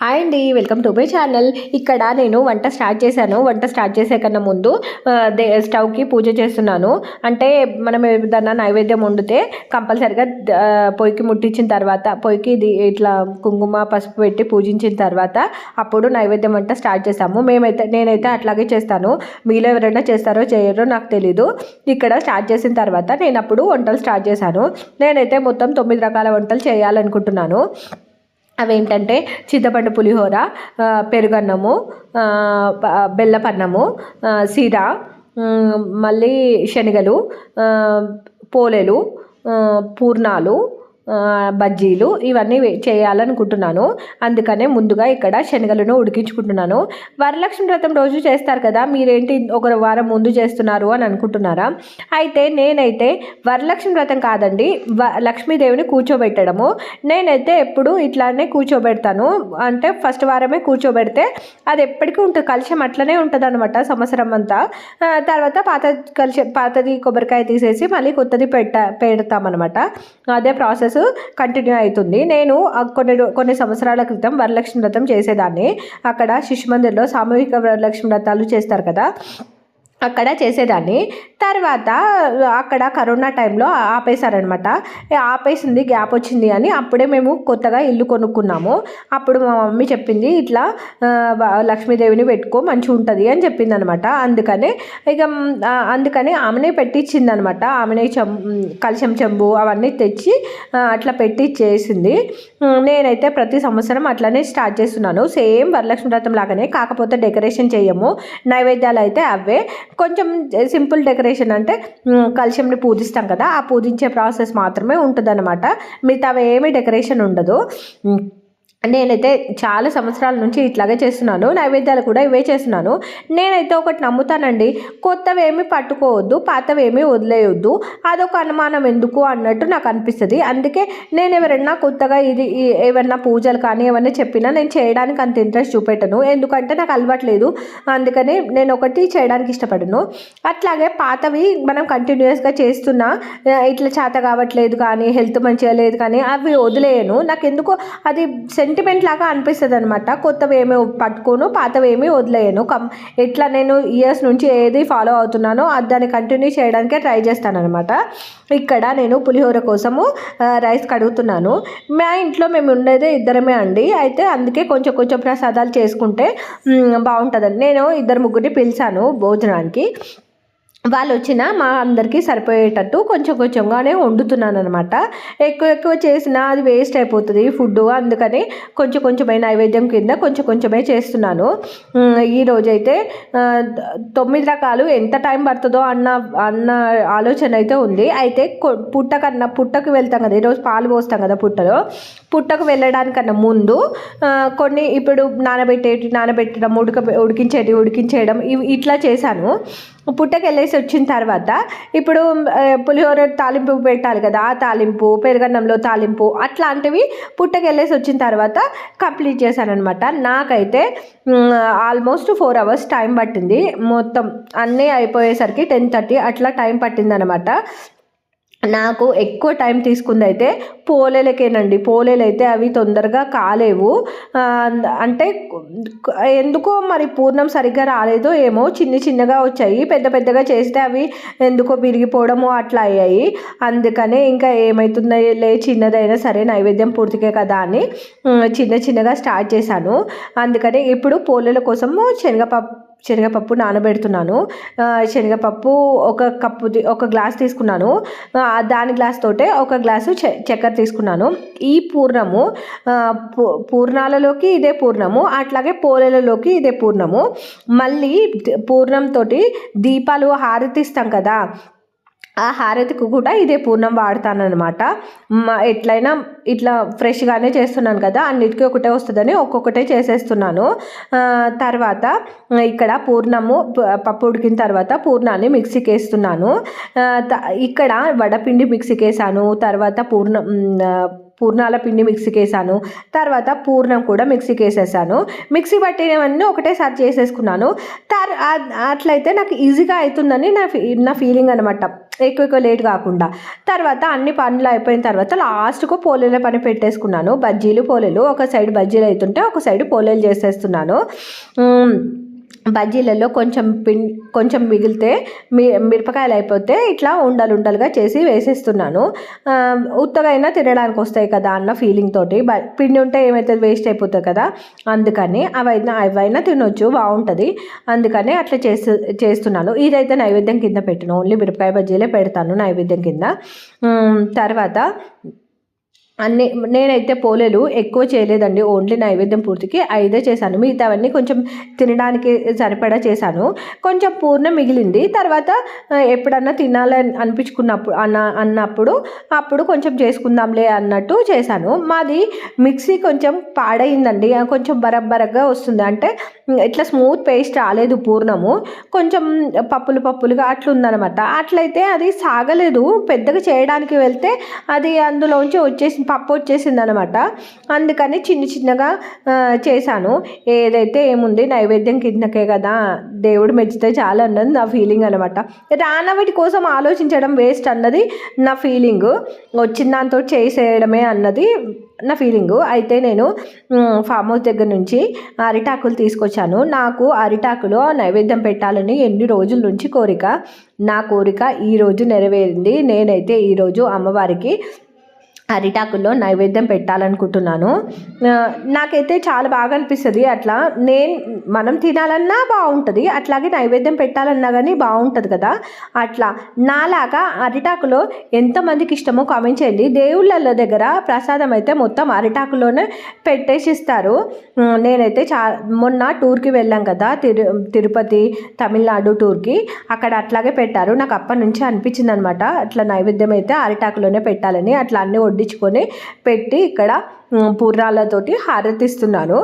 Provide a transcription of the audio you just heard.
Hi అండి welcome to my channel. ఇక్కడ నేను వంట స్టార్ట్ చేశాను. వంట స్టార్ట్ చేసే కన్నా ముందు దే స్టవ్కి పూజ చేస్తున్నాను. అంటే మనం ఏదన్నా నైవేద్యం వండితే కంపల్సరిగా పొయ్యికి ముట్టించిన తర్వాత పొయ్యికి ఇది ఇట్లా కుంకుమ పసుపు పెట్టి పూజించిన తర్వాత అప్పుడు నైవేద్యం వంట స్టార్ట్ చేస్తాము. మేమైతే నేనైతే అట్లాగే చేస్తాను. మీలో ఎవరైనా చేస్తారో చేయరో నాకు తెలీదు. ఇక్కడ స్టార్ట్ చేసిన తర్వాత నేను అప్పుడు వంటలు స్టార్ట్ చేశాను. నేనైతే మొత్తం తొమ్మిది రకాల వంటలు చేయాలనుకుంటున్నాను. అవేంటంటే చింతపండు పులిహోర పెరుగన్నము బెల్లపన్నము సీర మళ్ళీ శనగలు పోలేలు పూర్ణాలు బజ్జీలు ఇవన్నీ చేయాలనుకుంటున్నాను. అందుకనే ముందుగా ఇక్కడ శనగలను ఉడికించుకుంటున్నాను. వరలక్ష్మి వ్రతం రోజు చేస్తారు కదా మీరేంటి ఒక వారం ముందు చేస్తున్నారు అని అనుకుంటున్నారా? అయితే నేనైతే వరలక్ష్మి వ్రతం కాదండి వ లక్ష్మీదేవిని కూర్చోబెట్టడము. నేనైతే ఎప్పుడు ఇట్లానే కూర్చోబెడతాను. అంటే ఫస్ట్ వారమే కూర్చోబెడితే అది ఎప్పటికీ ఉంటుంది. కలుషం అట్లనే ఉంటుంది అనమాట సంవత్సరం అంతా. తర్వాత పాత కలిశం పాతది కొబ్బరికాయ తీసేసి మళ్ళీ కొత్తది పెట్ట పెడతామన్నమాట. అదే ప్రాసెస్ కంటిన్యూ అవుతుంది. నేను కొన్ని కొన్ని సంవత్సరాల క్రితం వరలక్ష్మి వ్రతం చేసేదాన్ని. అక్కడ శిశు మందిర్లో సామూహిక వరలక్ష్మి వ్రతాలు చేస్తారు కదా. అక్కడ చేసేదాన్ని. తర్వాత అక్కడ కరోనా టైంలో ఆపేశారనమాట ఆపేసింది గ్యాప్ వచ్చింది అని అప్పుడే మేము కొత్తగా ఇల్లు కొనుక్కున్నాము. అప్పుడు మా మమ్మీ చెప్పింది ఇట్లా లక్ష్మీదేవిని పెట్టుకో మంచిగా ఉంటుంది అని చెప్పింది అనమాట అందుకనే ఇక అందుకని ఆమెనే పెట్టించింది అనమాట ఆమెనే చెం కలిశం చెంబు అవన్నీ తెచ్చి అట్లా పెట్టి చేసింది నేనైతే ప్రతి సంవత్సరం అట్లనే స్టార్ట్ చేస్తున్నాను. సేమ్ వరలక్ష్మి వ్రతం లాగానే కాకపోతే డెకరేషన్ చేయము. నైవేద్యాలు అయితే అవే. కొంచెం సింపుల్ డెకరేషన్ అంటే కలిశంని పూజిస్తాం కదా ఆ పూజించే ప్రాసెస్ మాత్రమే ఉంటుందన్నమాట. మిగతా ఏమీ డెకరేషన్ ఉండదు. నేనైతే చాలా సంవత్సరాల నుంచి ఇట్లాగే చేస్తున్నాను. నైవేద్యాలు కూడా ఇవే చేస్తున్నాను. నేనైతే ఒకటి నమ్ముతానండి. కొత్తవి ఏమి పట్టుకోవద్దు పాతవి వదిలేయొద్దు. అదొక అనుమానం ఎందుకు అన్నట్టు నాకు అనిపిస్తుంది. అందుకే నేను ఎవరైనా కొత్తగా ఇది ఏమన్నా పూజలు కానీ ఏమన్నా చెప్పినా నేను చేయడానికి అంత ఇంట్రెస్ట్ చూపెట్టను. ఎందుకంటే నాకు అలవాట్లేదు. అందుకని నేను ఒకటి చేయడానికి ఇష్టపడను. అట్లాగే పాతవి మనం కంటిన్యూస్గా చేస్తున్నా ఇట్లా చేత కావట్లేదు కానీ హెల్త్ మంచిగా లేదు కానీ అవి వదిలేయను. నాకు ఎందుకో అది సెంటిమెంట్ లాగా అనిపిస్తుంది అనమాట కొత్తవి ఏమి పట్టుకోను పాతవి ఏమి వదిలేయను. కం ఎట్లా నేను ఇయర్స్ నుంచి ఏది ఫాలో అవుతున్నానో అది దాన్ని కంటిన్యూ చేయడానికే ట్రై చేస్తాను అనమాట ఇక్కడ నేను పులిహోర కోసము రైస్ కడుగుతున్నాను. మా ఇంట్లో మేము ఉండేదే ఇద్దరమే అండి. అయితే అందుకే కొంచెం కొంచెం ప్రసాదాలు చేసుకుంటే బాగుంటుందని నేను ఇద్దరు ముగ్గురిని పిలిచాను భోజనానికి. వాళ్ళు వచ్చిన మా అందరికీ సరిపోయేటట్టు కొంచెం కొంచెంగానే వండుతున్నాను అనమాట ఎక్కువ ఎక్కువ చేసినా అది వేస్ట్ అయిపోతుంది ఫుడ్ అందుకని కొంచెం కొంచెమే నైవేద్యం కింద కొంచెం కొంచెమే చేస్తున్నాను. ఈరోజైతే తొమ్మిది రకాలు ఎంత టైం పడుతుందో అన్న అన్న ఆలోచన అయితే ఉంది. అయితే పుట్టకన్నా పుట్టకు వెళ్తాం కదా ఈరోజు పాలు పోస్తాం కదా పుట్టలో. పుట్టకు వెళ్ళడానికన్నా ముందు కొన్ని ఇప్పుడు నానబెట్టేటి నానబెట్టడం ఉడక ఉడికించేటి ఉడికించేయడం ఇవి ఇట్లా చేశాను. పుట్టకి వెళ్ళేసి వచ్చిన తర్వాత ఇప్పుడు పులిహోర తాలింపు పెట్టాలి కదా ఆ తాలింపు పెరుగన్నంలో తాలింపు అట్లాంటివి పుట్టకి వెళ్ళేసి వచ్చిన తర్వాత కంప్లీట్ చేశాను అనమాట నాకైతే ఆల్మోస్ట్ ఫోర్ అవర్స్ టైం పట్టింది. మొత్తం అన్నీ అయిపోయేసరికి టెన్ థర్టీ అట్లా టైం పట్టిందనమాట నాకు ఎక్కువ టైం తీసుకుంది అయితే పోలేలకేనండి. పోలేలు అయితే అవి తొందరగా కాలేవు. అంటే ఎందుకో మరి పూర్ణం సరిగ్గా రాలేదో ఏమో చిన్న చిన్నగా వచ్చాయి. పెద్ద పెద్దగా చేస్తే అవి ఎందుకో విరిగిపోవడమో అట్లా అయ్యాయి. అందుకనే ఇంకా ఏమవుతుందో లే చిన్నదైనా సరే నైవేద్యం పూర్తికే కదా అని చిన్న చిన్నగా స్టార్ట్ చేశాను. అందుకనే ఇప్పుడు పోలేల కోసము శనగపప్పు శనగపప్పు నానబెడుతున్నాను. శనగపప్పు ఒక కప్పు ఒక గ్లాస్ తీసుకున్నాను. ఆ, దాని గ్లాస్ తోటే ఒక గ్లాసు చె చక్కెర తీసుకున్నాను. ఈ పూర్ణము పూ- పూర్ణాలలోకి ఇదే పూర్ణము అట్లాగే పోలేలలోకి ఇదే పూర్ణము. మళ్ళీ పూర్ణంతో దీపాలు హారతిస్తాం కదా ఆ హారతికి కూడా ఇదే పూర్ణం వాడతానమాట ఎట్లయినా ఇట్లా ఫ్రెష్గానే చేస్తున్నాను కదా అన్నిటికీ ఒకటే వస్తుందని ఒక్కొక్కటే చేసేస్తున్నాను. తర్వాత ఇక్కడ పూర్ణము ప- పప్పు ఉడికిన తర్వాత పూర్ణాన్ని మిక్సీకి వేస్తున్నాను ఇక్కడ వడపిండి మిక్సీకి వేసాను తర్వాత పూర్ణం పూర్ణాల పిండి మిక్సీకి వేసాను తర్వాత పూర్ణం కూడా మిక్సీకి వేసేసాను మిక్సీ పట్టినవన్నీ ఒకటేసారి చేసేసుకున్నాను. తర్ అట్లయితే నాకు ఈజీగా అవుతుందని నా ఫీ నా ఫీలింగ్ అనమాట ఎక్కువ ఎక్కువ లేట్ కాకుండా. తర్వాత అన్ని పనులు అయిపోయిన తర్వాత లాస్ట్కు పోలేల పని పెట్టేసుకున్నాను. బజ్జీలు పోలేలు ఒక సైడ్ బజ్జీలు అవుతుంటే ఒక సైడ్ పోలేలు చేసేస్తున్నాను. బజ్జీలలో కొంచెం పిం కొంచెం మిగిలితే మీ మిరపకాయలు అయిపోతే ఇట్లా ఉండలు ఉండలుగా చేసి వేసేస్తున్నాను. ఆ, ఉత్తగా అయినా తినడానికి వస్తాయి కదా అన్న ఫీలింగ్ తోటి. బ పిండి ఉంటే ఏమైతే వేస్ట్ అయిపోతుంది కదా అందుకని అవైనా అవైనా తినొచ్చు బాగుంటుంది. అందుకని అట్లా చేస్తు చేస్తున్నాను. ఇదైతే నైవేద్యం కింద పెట్టిన. ఓన్లీ మిరపకాయ బజ్జీలే పెడతాను నైవేద్యం కింద. తర్వాత అన్ని నేనైతే పోలేలు ఎక్కువ చేయలేదండి. ఓన్లీ నైవేద్యం పూర్తికి ఐదే చేశాను. మిగతావన్నీ కొంచెం తినడానికి సరిపడా చేశాను. కొంచెం పూర్ణ మిగిలింది. తర్వాత ఎప్పుడన్నా తినాలని అనిపించుకున్నప్పుడు అన్న అన్నప్పుడు అప్పుడు కొంచెం చేసుకుందాంలే అన్నట్టు చేశాను. మాది మిక్సీ కొంచెం పాడైందండి. కొంచెం బరబ్బరగా వస్తుంది. అంటే ఇట్లా స్మూత్ పేస్ట్ రాలేదు పూర్ణము. కొంచెం పప్పులు పప్పులుగా అట్లుందనమాట. అట్లయితే అది సాగలేదు. పెద్దగా చేయడానికి వెళ్తే అది అందులోంచి వచ్చేసి పప్పు వచ్చేసింది అనమాట అందుకని చిన్న చిన్నగా చేశాను. ఏదైతే ఏముంది నైవేద్యం కిందకే కదా దేవుడు మెచ్చితే చాలా అన్నది నా ఫీలింగ్ అనమాట. రానవిటి కోసం ఆలోచించడం వేస్ట్ అన్నది నా ఫీలింగ్ వచ్చిన దాంతో చేసేయడమే అన్నది నా ఫీలింగ్ అయితే నేను ఫామ్ హౌస్ దగ్గర నుంచి అరిటాకులు తీసుకొచ్చాను. నాకు అరిటాకులో నైవేద్యం పెట్టాలని ఎన్ని రోజుల నుంచి కోరిక. నా కోరిక ఈరోజు నెరవేరింది. నేనైతే ఈరోజు అమ్మవారికి అరిటాకుల్లో నైవేద్యం పెట్టాలనుకుంటున్నాను. నాకైతే చాలా బాగా అనిపిస్తుంది అట్లా. నేను మనం తినాలన్నా బాగుంటుంది అట్లాగే నైవేద్యం పెట్టాలన్నా కానీ బాగుంటుంది కదా. అట్లా. నాలాగా అరిటాకులో ఎంతమందికి ఇష్టమో కామెంట్ చేయండి. దేవుళ్ళ దగ్గర ప్రసాదం అయితే మొత్తం అరిటాకులోనే పెట్టేసి ఇస్తారు నేనైతే చా మొన్న టూర్కి వెళ్ళాం కదా తిరు తిరుపతి తమిళనాడు టూర్కి. అక్కడ అట్లాగే పెట్టారు. నాకు అప్పటి నుంచి అనిపించింది అనమాట అట్లా నైవేద్యం అయితే అరిటాకులోనే పెట్టాలని. అట్లా అన్నీ వడ్డించుకొని పెట్టి ఇక్కడ పూర్ణాలతోటి హారతిస్తున్నాను.